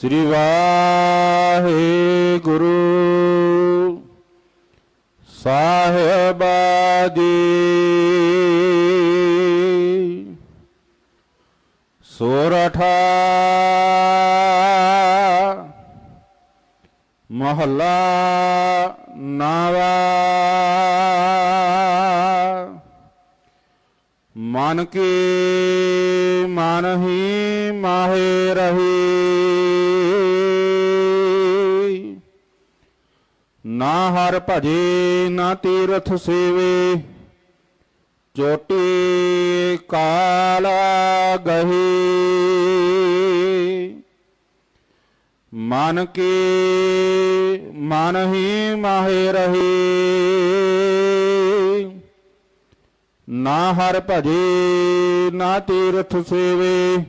ਸ੍ਰੀ ਵਾਹਿਗੁਰੂ। ਸਾਹਿਬਾ ਜੀ ਸੋਰਠਾ ਮਹੱਲਾ ਨਾਵਾ। ਮਨ ਕੀ ਮਨ ਹੀ ਮਾਹੇ ਰਹੀ। ਨਾ ਹਰ ਭਜੇ, ਨਾ ਤੀਰਥ ਸੇਵੇ। ਚੋਟੀ ਕਾਲ ਗਹੀ। ਮਨ ਕੀ ਮਨ ਹੀ ਮਾਹੇ ਰਹੀ। ਨਾ ਹਰ ਭਜੇ, ਨਾ ਤੀਰਥ ਸੇਵੇ।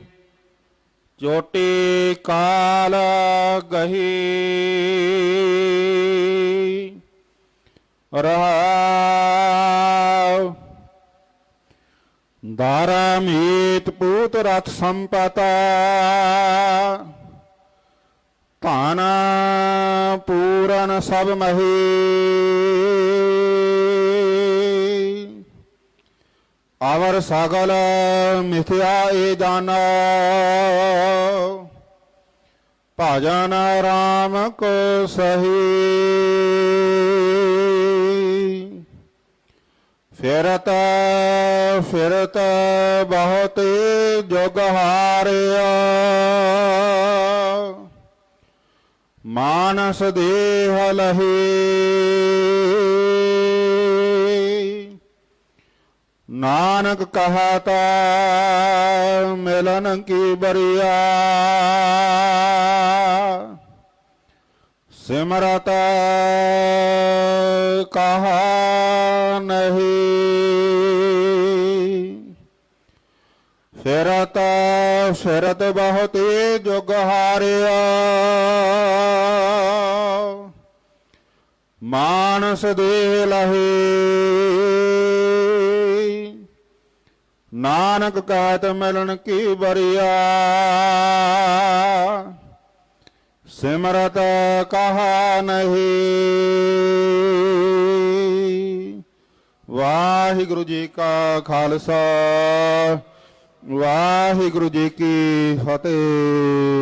ਚੋਟੀ ਕਾਲ ਗਹੀ। ਰਹਾਉ ਦਾਰਾ ਮੀਤ ਪੂਤ ਰਥ ਸੰਪਤਾ। ਧਨ ਪੂਰਨ ਸਭ ਮਹੀ। ਅਵਰ ਸਗਲ ਮਿਥਿਆ ਏ ਜਾਣੋ ਭਜਨ ਰਾਮ ਕੋ ਸਹੀ। ਫਿਰਤ ਫਿਰਤ ਬਹੁਤ ਜੁਗ ਹਾਰਿਆ। ਮਾਨਸ ਦੇਹ ਲਹੀ। ਨਾਨਕ ਕਹਾਤਾ ਮਿਲਨ ਕੀ ਬਰੀਆ। ਸਿਮਰਤ ਕਹਾ ਫਿਰਤ ਫਿਰਤ ਬਹੁਤ ਜੁਗ ਹਾਰਿਆ। ਮਾਨਸ ਦੇ ਲਹੇ। ਨਾਨਕ ਕਹਿਤ ਮਿਲਣ ਕੀ ਬਰਿਆ ਸਿਮਰਤ ਕਹਾ ਨਹੀਂ। ਵਾਹਿਗੁਰੂ ਜੀ ਕਾ ਖਾਲਸਾ। ਵਾਹਿਗੁਰੂ ਜੀ ਕੀ ਫਤਿਹ।